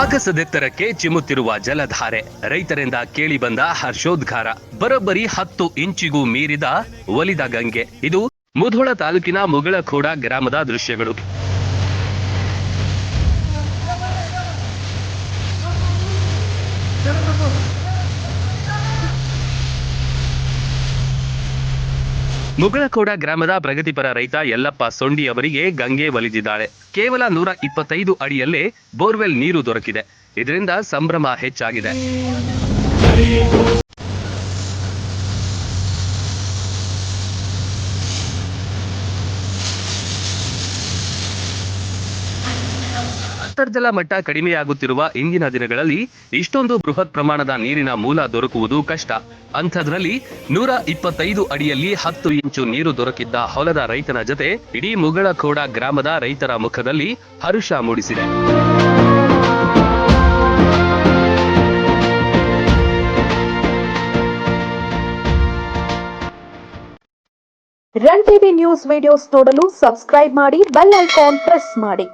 ಆಗಸದೆತ್ತರಕ್ಕೆ ಚಿಮ್ಮುತ್ತಿರುವ ಜಲಧಾರೆ. ರೈತರಿಂದ ಕೇಳಿ ಬಂದ ಹರ್ಷೋದ್ಗಾರ, ಬರೋಬ್ಬರಿ ಹತ್ತು ಇಂಚಿಗೂ ಮೀರಿದ ಒಲಿದ ಗಂಗೆ. ಇದು ಮುಧೋಳ ತಾಲೂಕಿನ ಮುಗಳಖೋಡ ಗ್ರಾಮದ ದೃಶ್ಯಗಳು. ಮುಗಳಖೋಡ ಗ್ರಾಮದ ಪ್ರಗತಿಪರ ರೈತ ಯಲ್ಲಪ್ಪ ಸೊಂಡಿ ಅವರಿಗೆ ಗಂಗೆ ಒಲಿದಿದ್ದಾಳೆ. ಕೇವಲ ನೂರ ಇಪ್ಪತ್ತೈದು ಅಡಿಯಲ್ಲೇ ಬೋರ್ವೆಲ್ ನೀರು ದೊರಕಿದೆ. ಇದರಿಂದ ಸಂಭ್ರಮ ಹೆಚ್ಚಾಗಿದೆ. ಅಂತರ್ಜಲ ಮಟ್ಟ ಕಡಿಮೆಯಾಗುತ್ತಿರುವ ಇಂದಿನ ದಿನಗಳಲ್ಲಿ ಇಷ್ಟೊಂದು ಬೃಹತ್ ಪ್ರಮಾಣದ ನೀರಿನ ಮೂಲ ದೊರಕುವುದು ಕಷ್ಟ. ಅಂಥದ್ರಲ್ಲಿ ನೂರ ಇಪ್ಪತ್ತೈದು ಅಡಿಯಲ್ಲಿ ಹತ್ತು ಇಂಚು ನೀರು ದೊರಕಿದ್ದ ಹೊಲದ ರೈತನ ಜತೆ ಇಡೀ ಮುಗಳಖೋಡ ಗ್ರಾಮದ ರೈತರ ಮುಖದಲ್ಲಿ ಹರುಷ ಮೂಡಿಸಿದೆ. ರನ್ ಟಿವಿ ನ್ಯೂಸ್ ವಿಡಿಯೋಸ್ ನೋಡಲು ಸಬ್ಸ್ಕ್ರೈಬ್ ಮಾಡಿ, ಬೆಲ್ ಐಕಾನ್ ಪ್ರೆಸ್ ಮಾಡಿ.